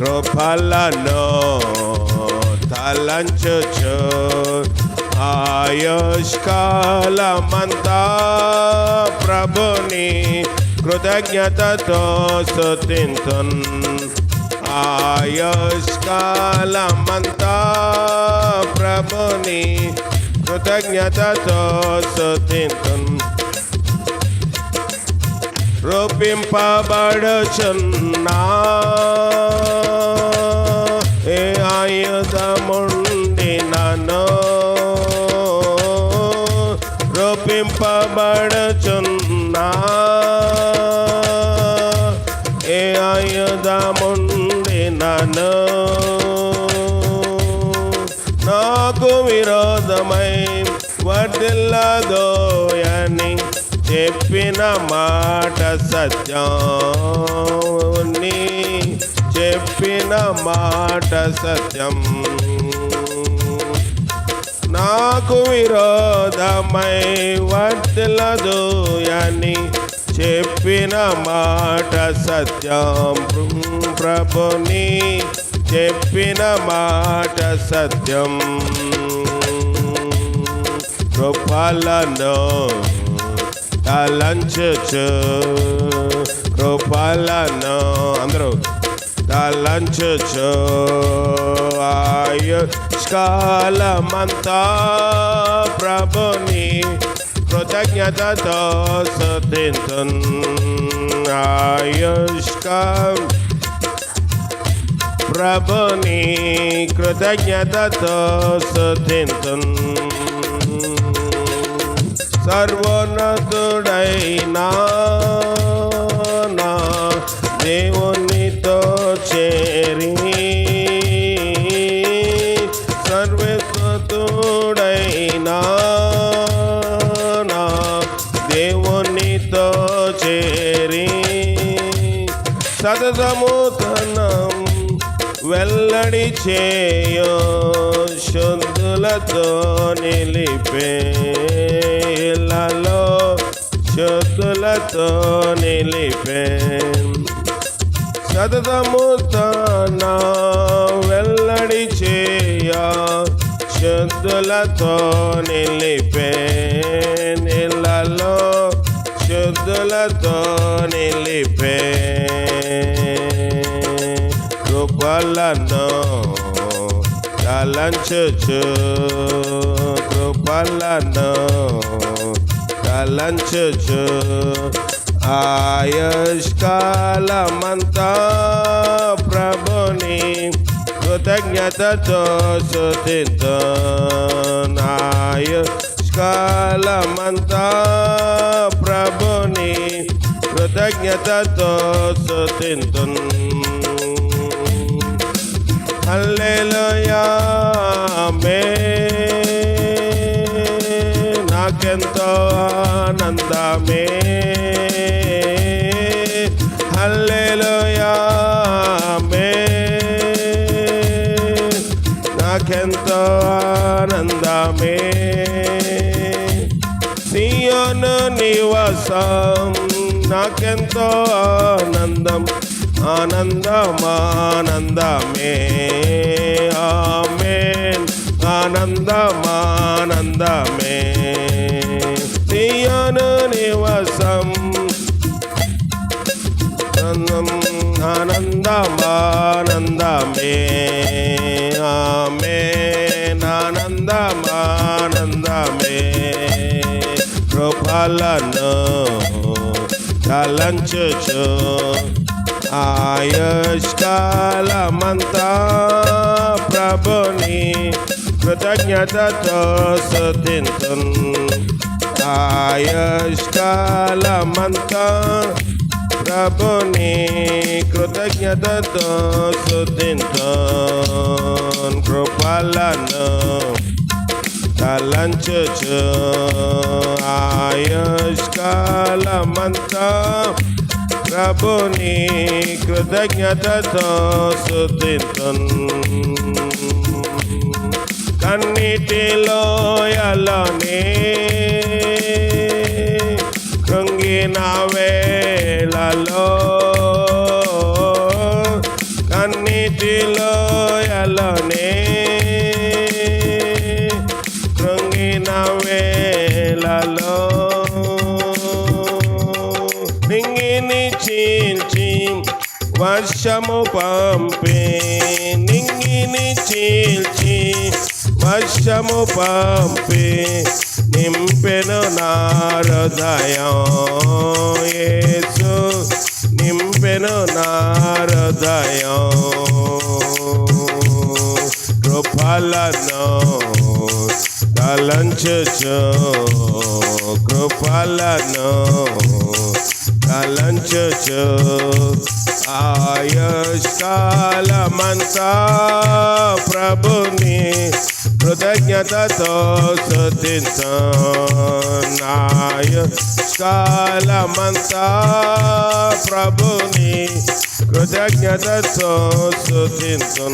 కృపలను తలంచుచు ఆయుష్కాలమంతా ప్రభుని కృతజ్ఞతతో స్తుతింతున్. ఆయుష్కాలమంతా ప్రభుని కృతజ్ఞతతో స్తుతింతున్. రూపింపబడుచున్నా నాకు విరోధమై వర్దిల్లదోయని చెప్పిన మాట సత్యం. నీ చెప్పిన మాట సత్యం. నాకు విరోధమై వర్తిలదోయని చెప్పిన మాట సత్యం. ప్రభుని చెప్పిన మాట సత్యం. కృపలను తలంచు కృపలను అందరూ తలంచు ఆయుష్కాలమంతా ప్రభుని కృతజ్ఞతతో సుతింతున్ ప్రభుని కృతజ్ఞతతో సుతింతున్ సర్వోన్నతుడైనా సతతముతనం వెల్లడి చేయో శుద్ధులతో నిలిపే ఇళ్ళలో శుద్ధులతో నిలిపే సతతముతన వెల్లడి చేయ శుద్ధులతో నిలిపే నీళ్ళలో శుద్ధులతో నిలిపే కృపలను తలంచుచు. కృపలను తలంచుచు. ఆయుష్కాలమంతా ప్రభుని కృతజ్ఞతతో శుతితో కాలమంతా ప్రభుని కృతజ్ఞతతో సుతింతున్ హల్లెలూయా మే నాకెంతో ఆనందమే. హల్లెలూయా మే నాకెంతో ఆనందమే. సియోను నివాసం నాకెంతో ఆనందం ఆనందమానందమే ఆమెన్ ఆనందమానందమే సియోను నివాసం ఆనందం ఆనందమానందమే ఆమెన్ ఆనందమానందమే కృపలను తలంచుచు ఆయుష్కాలమంతా ప్రభుని కృతజ్ఞతతో సుతింతున్ ఆయుష్కాలమంతా ప్రభుని కృతజ్ఞతతో సుతింతున్ కృపలను తలంచుచు ఆయుష్కాలమంతా ప్రభుని కృతజ్ఞతతో సుతితున్ కన్నిటిలోయలోనే కృంగిన వేళలో చీల్చి వర్షము పంపే నింగిని చీల్చి వర్షము పంపే నింపెను నారదయం యేసు నింపెను నారదయం కృపలను తలంచుచు కృపలను తలంచుచు ఆయుష్కాలమంతా ప్రభుని కృతజ్ఞతతో స్థుతించాయుష్కాలమంతా ప్రభుని కృతజ్ఞతతో స్థుతించు